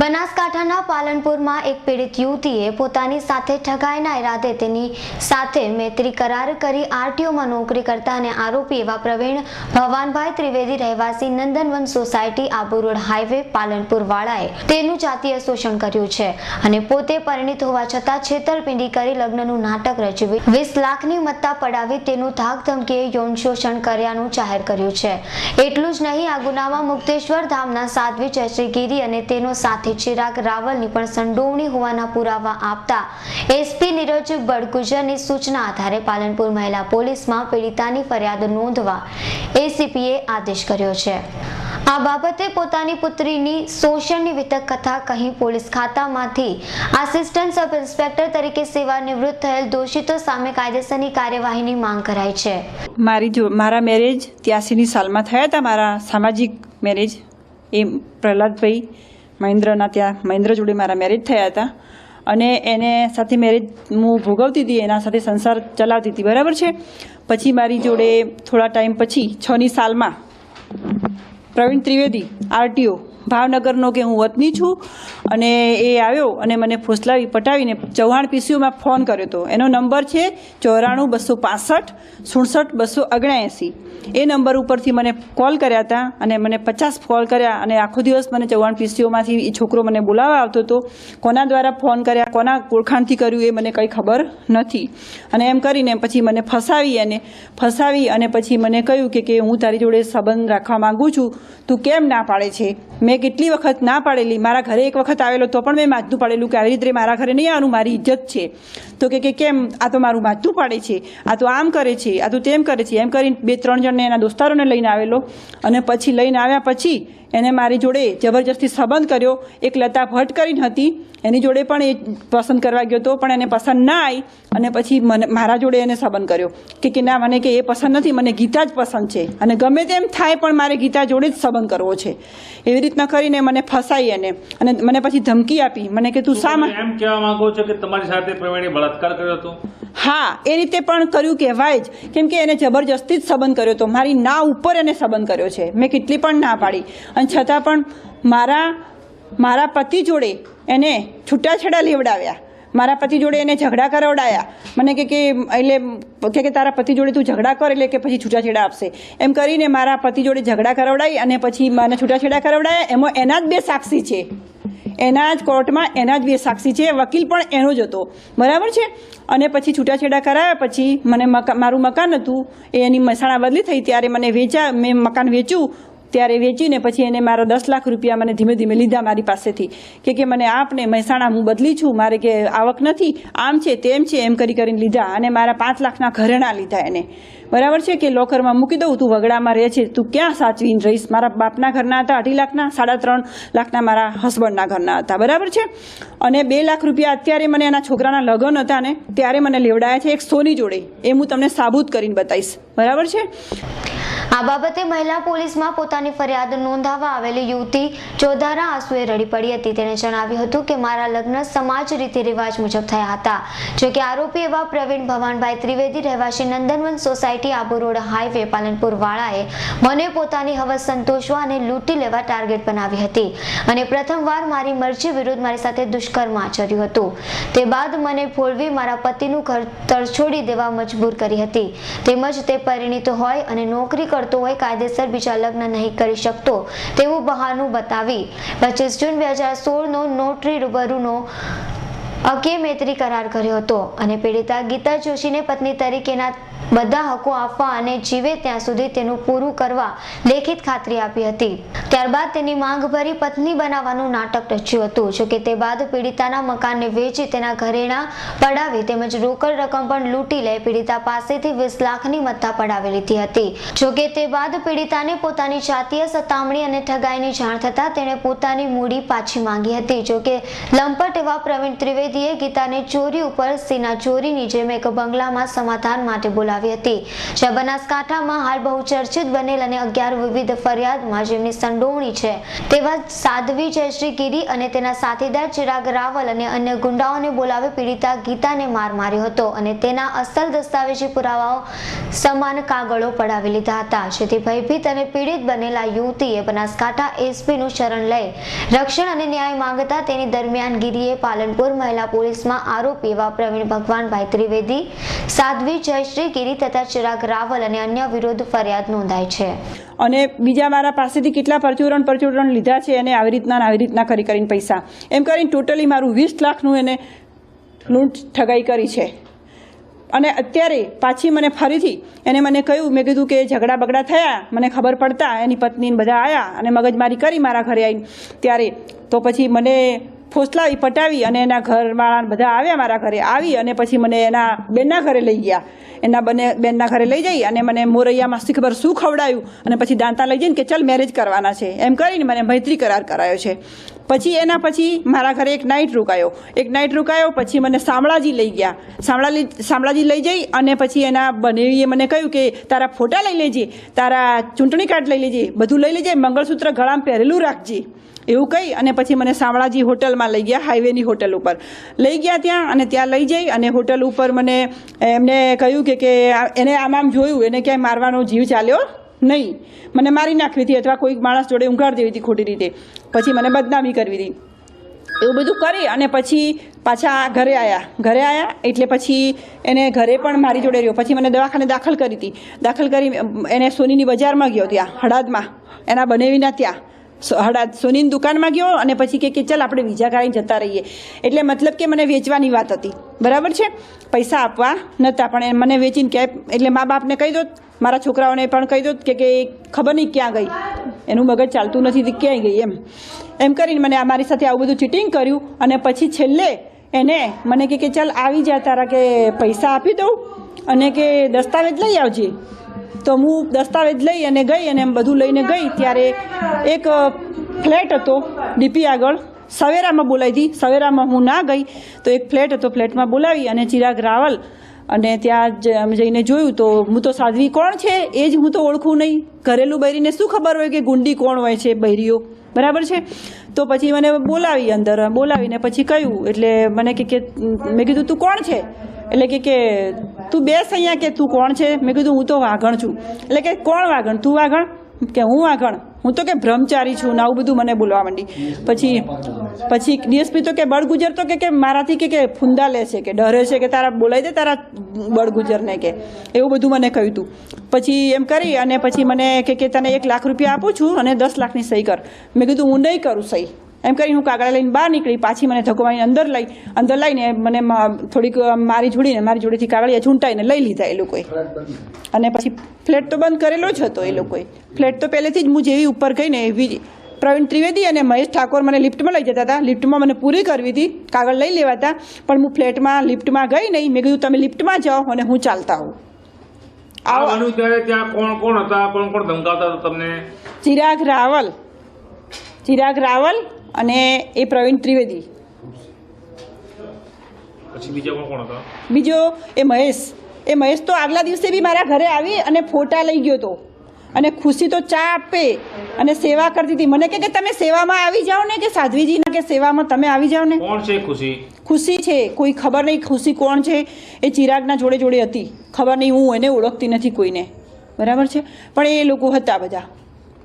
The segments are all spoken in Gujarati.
બનાસકાંઠાના પાલનપુરમાં એક પીડિત યુવતીએ પોતાની સાથે ઠગાઈના ઈરાદે તેની સાથે મૈત્રી કરાર કરી આરટીઓમાં નોકરી કરતા અને આરોપી એવા પ્રવીણ ભવાનભાઈ ત્રિવેદી રહેવાસી Nandanvan society Abu road highway Palanpur વાળાએ તેનું જાતીય શોષણ કર્યું છે અને પોતે પરિણીત હોવા છતાં છેતરપિંડી કરી લગ્નનું નાટક રચવી વીસ લાખની મત્તા પડાવી તેનું ધાક ધમકીએ યૌન શોષણ કર્યાનું જાહેર કર્યું છે. એટલું જ નહીં, આ ગુનામાં મુક્તેશ્વર ધામના સાધ્વી ચશ્રીગીરી અને તેનો સાથી ચિરાગ રાવલની પણ સંડોવણી હોવાના પુરાવા આપતા એસપી નીરજ બડગુજરની સૂચના આધારે પાલનપુર મહિલા પોલીસમાં પીડિતાની ફરિયાદ નોંધવા એસીપીએ આદેશ કર્યો છે. આ બાબતે પોતાની પુત્રીની શોષણની વિતક કથા કહી પોલીસ ખાતામાંથી આસિસ્ટન્ટ સબ ઇન્સ્પેક્ટર તરીકે સેવા થયેલ દોષિતો સામે કાયદેસરની કાર્યવાહીની માંગ કરાઈ છે. મારી જો મારા મેરેજ ત્યાસીની સાલમાં થયા હતા મારા સામાજિક મેરેજ એ પ્રહલાદભાઈ મહેન્દ્રના ત્યાં, મહેન્દ્ર જોડે મારા મેરેજ થયા હતા. અને એને સાથે મેરેજ હું ભોગવતી હતી, એના સાથે સંસાર ચલાવતી હતી. બરાબર છે? પછી મારી જોડે થોડા ટાઈમ પછી છની સાલમાં પ્રવીણ ત્રિવેદી, આરટીઓ ભાવનગરનો કે હું વતની છું અને એ આવ્યો અને મને ફોસલાવી પટાવીને ચૌહાણ પીસીઓમાં ફોન કર્યો હતો એનો નંબર છે ચોરાણું બસો પાસઠ સુડસઠ બસો ઓગણએંસી એ નંબર ઉપરથી મને કોલ કર્યા હતા અને મને પચાસ કોલ કર્યા અને આખો દિવસ મને ચૌહાણ પીસીઓમાંથી એ છોકરો મને બોલાવવા આવતો હતો. કોના દ્વારા ફોન કર્યા, કોના ઓળખાણથી કર્યું એ મને કંઈ ખબર નથી. અને એમ કરીને પછી મને ફસાવી અને ફસાવી અને પછી મને કહ્યું કે કે હું તારી જોડે સંબંધ રાખવા માગું છું. તું કેમ ના પાડે છે? મેં કેટલી વખત ના પાડેલી, મારા ઘરે એક વખત આવેલો, તો પણ મેં માથું પાડેલું કે આવી રીતે મારા ઘરે નહીં આવવાનું, મારી ઇજ્જત છે. તો કે કેમ? આ તો મારું માથું પાડે છે, આ તો આમ કરે છે, આ તો તેમ કરે છે. એમ કરીને બે ત્રણ જણને એના દોસ્તારોને લઈને આવેલો અને પછી લઈને આવ્યા પછી એને મારી જોડે જબરજસ્તી સંબંધ કર્યો. એક લતા ભટ્ટ કરીને હતી. એની જોડે પણ એ પસંદ કરવા ગયો હતો, પણ એને પસંદ ના આવી અને પછી મને, મારા જોડે એને સંબંધ કર્યો. કે કે ના, મને કે એ પસંદ નથી, મને ગીતા જ પસંદ છે. અને ગમે તેમ થાય, પણ મારે ગીતા જોડે જ સંબંધ કરવો છે. એવી રીતના કરીને મને ફસાઈ એને. અને મને પછી ધમકી આપી. મને કે, તું શા એમ કહેવા માંગો છો કે તમારી સાથે પ્રવીણે બળાત્કાર કર્યો હતો? હા, એ રીતે પણ કર્યું કહેવાય જ. કેમ કે એને જબરજસ્તી જ સંબંધ કર્યો હતો મારી ના ઉપર એને સંબંધ કર્યો છે. મેં કેટલી પણ ના પાડી. અને છતાં પણ મારા મારા પતિ જોડે એને છૂટાછેડા લેવડાવ્યા. મારા પતિ જોડે એને ઝઘડા કરાવડાયા. મને કે કે, એટલે કે કે તારા પતિ જોડે તું ઝઘડા કર, એટલે કે પછી છૂટાછેડા આપશે. એમ કરીને મારા પતિ જોડે ઝઘડા કરાવડાવી અને પછી મને છૂટાછેડા કરાવડાયા. એમાં એના જ બે સાક્ષી છે. એના જ કોર્ટમાં એના જ બે સાક્ષી છે. વકીલ પણ એનો જ હતો. બરાબર છે? અને પછી છૂટાછેડા કરાયા. પછી મને મકા, મારું મકાન હતું. એ એની મહેસાણા બદલી થઈ. ત્યારે મને વેચા, મેં મકાન વેચ્યું. ત્યારે વેચીને પછી એને મારા દસ લાખ રૂપિયા મને ધીમે ધીમે લીધા મારી પાસેથી. કે કે મને આપને મહેસાણા હું બદલી છું, મારે કે આવક નથી, આમ છે, તેમ છે, એમ કરી કરીને લીધા અને મારા પાંચ લાખના ઘરેણા લીધા એને. બરાબર છે કે લોકરમાં મૂકી દઉં, તું વગડામાં રહે છે, તું ક્યાં સાચવીને રહીશ? મારા બાપના ઘરના હતા અઢી લાખના, સાડા ત્રણ લાખના મારા હસબન્ડના ઘરના હતા. બરાબર છે? અને બે લાખ રૂપિયા અત્યારે મને એના છોકરાના લગ્ન હતા ને, ત્યારે મને લેવડાયા છે એક સોની જોડે. એ હું તમને સાબુત કરીને બતાવીશ. બરાબર છે? આ બાબતે મહિલા પોલીસમાં પોતાની ફરિયાદ નોંધાવવા આવેલી યુવતી ચોધારા આંસુએ રડી પડી હતી. તેણે જણાવ્યું હતું કે મારા લગ્ન સમાજ રીતિ રિવાજ મુજબ થયા હતા. જો કે આરોપી એવા પ્રવીણ ભવાનભાઈ ત્રિવેદી રહેવાસી Nandanvan society Abu road highway Palanpur વાળાએ મને પોતાની હવસ સંતોષવા અને લૂંટી લેવા ટાર્ગેટ બનાવી હતી અને પ્રથમવાર મારી મરજી વિરુદ્ધ મારી સાથે દુષ્કર્મ આચર્યું હતું. તે બાદ મને ફોળવી મારા પતિનું ઘર તરછોડી દેવા મજબૂર કરી હતી. તેમજ તે પરિણીત હોય અને નોકરી કરતો હોય, કાયદેસર બીજા લગ્ન નહીં કરી શકતો, તેવું બહાનું બતાવી પચીસ જૂન બે હજાર સોળનો નોટરી રૂબરૂનો અકે મૈત્રી કરાર કર્યો હતો અને પીડિતા ગીતા જોશીને પત્ની તરીકેના બધા હકો આપવા અને જીવે ત્યાં સુધી તેનું પૂરું કરવા લેખિત ખાતરી આપી હતી. ત્યારબાદ તેની માંગ ભરી પત્ની બનાવવાનું નાટક રચ્યું હતું. જોકે તે બાદ પીડિતાના મકાનને વેચી તેના ઘરેણા પડાવી તેમજ રોકડ રકમ પણ લૂંટી લઈ પીડિતા પાસેથી વીસ લાખની મત્તા પડાવી લીધી હતી. જોકે તે બાદ પીડિતાને પોતાની જાતીય સતામણી અને ઠગાઈની જાણ થતાં તેણે પોતાની મૂડી પાછી માંગી હતી. જોકે લંપટ એવા પ્રવીણ ત્રિવેદીએ ગીતાને ચોરી ઉપર સીના ચોરીની જેમ એક બંગલામાં સમાધાન માટે બોલાવી બોલાવી હતી. જે બનાસકાંઠામાં હાલ બહુ ચર્ચિત બનેલ અને અગિયાર વિવિધ ફરિયાદમાં જેમની સંડોવણી છે. તેવા સાધ્વી જયશ્રી ગીરી અને તેના સાથીદાર ચિરાગ રાવલ અને અન્ય ગુંડાઓને બોલાવી પીડિતા ગીતાને માર માર્યો હતો અને તેના અસલ દસ્તાવેજી પુરાવાઓ સમાન કાગળો પડાવી લીધા હતા. જેથી ભયભીત અને પીડિત બનેલા યુવતીએ બનાસકાંઠા એસપીનું શરણ લઈ રક્ષણ અને ન્યાય માંગતા તેની દરમિયાન ગીરીએ પાલનપુર મહિલા પોલીસમાં આરોપી એવા પ્રવીણ ભગવાનભાઈ ત્રિવેદી, સાધ્વી જયશ્રી ગીરી તથા ચિરાગ રાવલ અને અન્ય વિરુદ્ધ ફરિયાદ નોંધાઈ છે. અને બીજા મારા પાસેથી કેટલા પરચુરણ પરચુરણ લીધા છે અને આવી રીતના આવી રીતના કરી કરીને પૈસા. એમ કરીને ટોટલી મારું વીસ લાખનું એને લૂંટ ઠગાઈ કરી છે. અને અત્યારે પાછી મને ફરીથી એને મને કહ્યું, મેં કીધું કે ઝઘડા બગડા થયા, મને ખબર પડતા, એની પત્નીને બધા આવ્યા અને મગજમારી કરી મારા ઘરે આવીને ત્યારે તો પછી મને ફોસલાવી પટાવી અને એના ઘરવાળા બધા આવ્યા મારા ઘરે. આવી અને પછી મને એના બેનના ઘરે લઈ ગયા. એના બંને બેનના ઘરે લઈ જઈ અને મને મોરૈયામાં શી ખબર શું ખવડાયું અને પછી દાંતા લઈ જઈને કે ચાલ મેરેજ કરવાના છે. એમ કરીને મને મૈત્રી કરાર કરાયો છે. પછી એના પછી મારા ઘરે એક નાઇટ રોકાયો. એક નાઇટ રોકાયો, પછી મને શામળાજી લઈ ગયા. શામળાજી શામળાજી લઈ જઈ અને પછી એના બનેવીએ મને કહ્યું કે તારા ફોટા લઈ લેજે, તારા ચૂંટણી કાર્ડ લઈ લેજે, બધું લઈ લેજે, મંગળસૂત્ર ગળામાં પહેરેલું રાખજે. એવું કહી અને પછી મને શામળાજી હોટલમાં લઈ ગયા હાઈવેની હોટલ ઉપર. લઈ ગયા ત્યાં અને ત્યાં લઈ જઈ અને હોટલ ઉપર મને એમને કહ્યું કે કે એને આમ આમ જોયું, એને ક્યાંય મારવાનો જીવ ચાલ્યો નહીં. મને મારી નાખવી હતી અથવા કોઈક માણસ જોડે ઊંઘાડ દેવી હતી ખોટી રીતે. પછી મને બદનામી કરવી હતી. એવું બધું કરી અને પછી પાછા ઘરે આવ્યા ઘરે આવ્યા એટલે પછી એને ઘરે પણ મારી જોડે રહ્યો. પછી મને દવાખાને દાખલ કરી હતી. દાખલ કરી, એને સોનીની બજારમાં ગયો ત્યાં, હળાદમાં. એના બનેવીના ત્યાં. હળાદ સોનીની દુકાનમાં ગયો અને પછી કે કે ચાલ આપણે બીજા કાંઈ જતા રહીએ. એટલે મતલબ કે મને વેચવાની વાત હતી. બરાબર છે? પૈસા આપવા નહોતા પણ મને વેચીને કે, એટલે મા બાપને કહી દો, મારા છોકરાઓને પણ કહી દો કે કે ખબર નહીં ક્યાં ગઈ. એનું મગજ ચાલતું નથી ક્યાંય ગઈ એમ. એમ કરીને મને મારી સાથે આવું બધું ચીટિંગ કર્યું અને પછી છેલ્લે એને મને કે ચાલ આવી જા તારા કે પૈસા આપી દઉં અને કે દસ્તાવેજ લઈ આવજે. તો હું દસ્તાવેજ લઈ અને ગઈ અને એમ બધું લઈને ગઈ ત્યારે એક ફ્લેટ હતો ડીપી આગળ. સવેરામાં બોલાવી હતી. સવેરામાં હું ના ગઈ તો એક ફ્લેટ હતો. ફ્લેટમાં બોલાવી અને ચિરાગ રાવલ અને ત્યાં જઈને જોયું તો હું તો સાધ્વી કોણ છે? એ જ હું તો ઓળખું નહીં. ઘરેલું બૈરીને શું ખબર હોય કે ગુંડી કોણ હોય છે? બૈરીઓ. બરાબર છે? તો પછી મને બોલાવી અંદર, બોલાવીને પછી કહ્યું, એટલે મને કે મેં કીધું, તું કોણ છે? એટલે કે કે, તું બેસ અહીંયા કે તું કોણ છે? મેં કીધું, હું તો વાઘણ છું. એટલે કે, કોણ વાઘણ? તું વાઘણ? કે, હું વાઘણ. હું તો કે બ્રહ્મચારી છું ને આવું બધું મને બોલવા માંડી. પછી પછી ડીએસપી તો કે બળગુજર તો કે કે મારાથી કે કે ફુંદા લે છે કે ડરે છે કે તારા બોલાવી દે તારા બળગુજરને કે. એવું બધું મને કહ્યું હતું પછી એમ કરી અને પછી મને કે કે તને એક લાખ રૂપિયા આપું છું અને દસ લાખની સહી કર. મેં કીધું હું નહીં કરું સહી. એમ કરીને હું કાગળ લઈને બહાર નીકળી પાછી મને ધક્કો મારીને અંદર લઈ અંદર લઈને મને થોડીક મારી જોડીને મારી જોડેથી કાગળિયા ઝૂંટાઈને લઈ લીધા એ લોકોએ. અને પછી ફ્લેટ તો બંધ કરેલો જ હતો એ લોકોએ. ફ્લેટ તો પહેલેથી જ હું જેવી ઉપર ગઈને એવી પ્રવીણ ત્રિવેદી અને મહેશ ઠાકોર મને લિફ્ટમાં લઈ જતા હતા. લિફ્ટમાં મને પૂરી કરવી હતી કાગળ લઈ લેવાતા પણ હું ફ્લેટમાં લિફ્ટમાં ગઈ નહીં. મેં કીધું તમે લિફ્ટમાં જાઓ અને હું ચાલતા આવું. આ ત્યારે ત્યાં કોણ કોણ હતા? કોણ કોણ ધમકાવતા તમને? ચિરાગ રાવલ. ચિરાગ રાવલ અને એ પ્રવીણ ત્રિવેદી. પછી બીજા કોણ કોણ હતા? બીજો એ મહેશ. એ મહેશ તો આગલા દિવસે બી મારા ઘરે આવી અને ફોટા લઈ ગયો હતો અને ખુશી તો ચા આપે અને સેવા કરતી હતી. મને કે તમે સેવામાં આવી જાઓ ને કે સાધ્વીજીના કે સેવામાં તમે આવી જાઓ ને? કોણ છે ખુશી? ખુશી છે. કોઈ ખબર નહીં ખુશી કોણ છે? એ ચિરાગના જોડે જોડે હતી. ખબર નહીં હું એને ઓળખતી નથી કોઈને. બરાબર છે? પણ એ લોકો હતા બધા.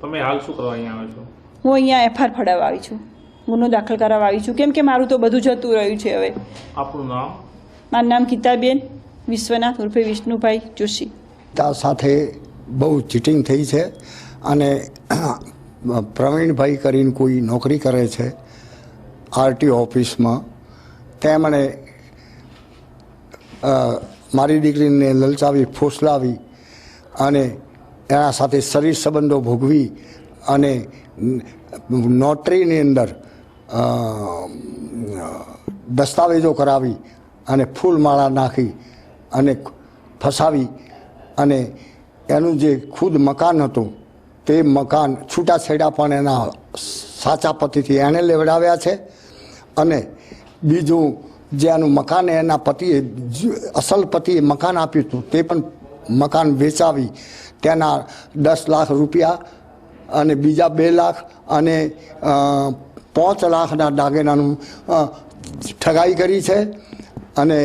તમે હાલ શું કરવા અહીંયા આવ્યો છો? હું અહીંયા એફઆર ફડાવવા આવી છું. ગુનો દાખલ કરાવવા આવી છું. કેમ કે મારું તો બધું જતું રહ્યું છે હવે. આપણું નામ? મારું નામ ગીતાબેન વિશ્વનાથ ઉર્ફે વિષ્ણુભાઈ જોશી. તા સાથે બહુ ચીટિંગ થઈ છે અને પ્રવીણભાઈ કરીને કોઈ નોકરી કરે છે આરટીઓ ઓફિસમાં. તેમણે મારી દીકરીને લલચાવી ફોસલાવી અને એના સાથે શરીર સંબંધો ભોગવી અને નોટરીની અંદર દસ્તાવેજો કરાવી અને ફૂલમાળા નાખી અને ફસાવી અને એનું જે ખુદ મકાન હતું, તે મકાન છૂટાછેડા પણ એના સાચા પતિથી એણે લેવડાવ્યા છે. અને બીજું જે એનું મકાન એના પતિએ અસલ પતિએ મકાન આપ્યું હતું, તે પણ મકાન વેચાવી, તેના દસ લાખ રૂપિયા અને બીજા બે લાખ અને પાંચ લાખના દાગીનાનું ઠગાઈ કરી છે અને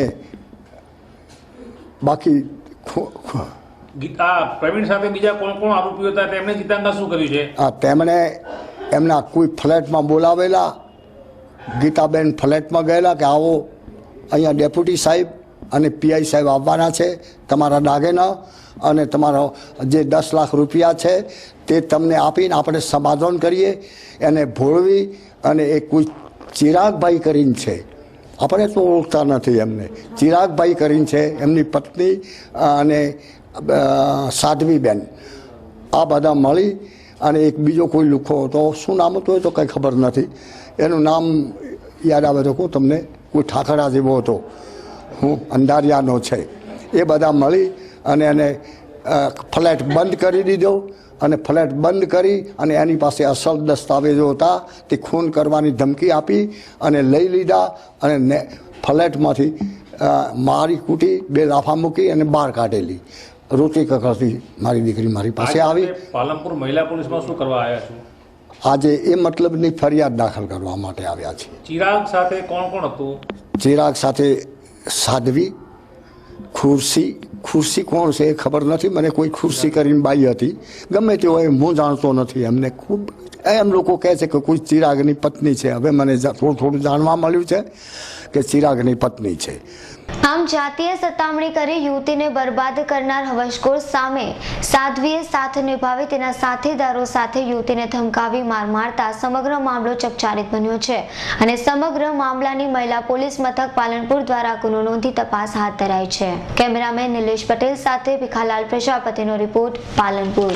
બાકી ગીતા પ્રવીણ સાથે બીજા કોણ કોણ આરોપીઓ હતા? તેમણે ગીતાંગા શું કર્યું છે? આ તેમણે એમના કોઈ ફ્લેટમાં બોલાવેલા ગીતાબેન ફ્લેટમાં ગયેલા કે આવો અહીંયા ડેપ્યુટી સાહેબ અને પીઆઈ સાહેબ આવવાના છે તમારા દાગેના અને તમારો જે દસ લાખ રૂપિયા છે તે તમને આપીને આપણે સમાધાન કરીએ. એને ભોળવી અને એ કોઈ ચિરાગભાઈ કરીને છે. આપણે તો ઓળખતા નથી એમને. ચિરાગભાઈ કરીને છે, એમની પત્ની અને સાધ્વીબેન. આ બધા મળી અને એક બીજો કોઈ લુખો હતો. શું નામ હતું એ તો કંઈ ખબર નથી. એનું નામ યાદ આવે તો કહું તમને. કોઈ ઠાકરા જેવો હતો. હું અંધારિયાનો છે. એ બધા મળી અને એને ફ્લેટ બંધ કરી દીધો અને ફ્લેટ બંધ કરી અને એની પાસે અસલ દસ્તાવેજો હતા. તે ખૂન કરવાની ધમકી આપી અને લઈ લીધા અને ફ્લેટમાંથી મારી કૂટી બે લાફા મૂકી અને બહાર કાઢેલી. રોટી કકડતી મારી દીકરી મારી પાસે આવી. પાલનપુર મહિલા પોલીસમાં શું કરવા આવ્યા છું? આજે એ મતલબની ફરિયાદ દાખલ કરવા માટે આવ્યા છે ચિરાગ સાથે કોણ કોણ હતું? ચિરાગ સાથે સાધવી, ખુરશી ખુરશી કોણ છે એ ખબર નથી, મને કોઈ ખુરશી કરીને બાઈ હતી. ગમે તે હોય હું જાણતો નથી. એમને ખૂબ, એમ લોકો કહે છે કે કોઈ ચિરાગની પત્ની છે. હવે મને થોડું થોડું જાણવા મળ્યું છે. કે ચિરાગની પત્ની છે. આમ જાતીય સતામણી કરી યુવતીને બરબાદ કરનાર હવસખોર સામે સાધ્વીએ સાથ નિભાવી તેના સાથીદારો સાથે યુવતીને ધમકાવી માર મારતા સમગ્ર મામલો ચકચારિત બન્યો છે અને સમગ્ર મામલાની મહિલા પોલીસ મથક પાલનપુર દ્વારા ગુનો નોંધી તપાસ હાથ ધરાઈ છે. કેમેરામેન નિલેશ પટેલ સાથે ભીખાલાલ પ્રજાપતિનો રિપોર્ટ પાલનપુર.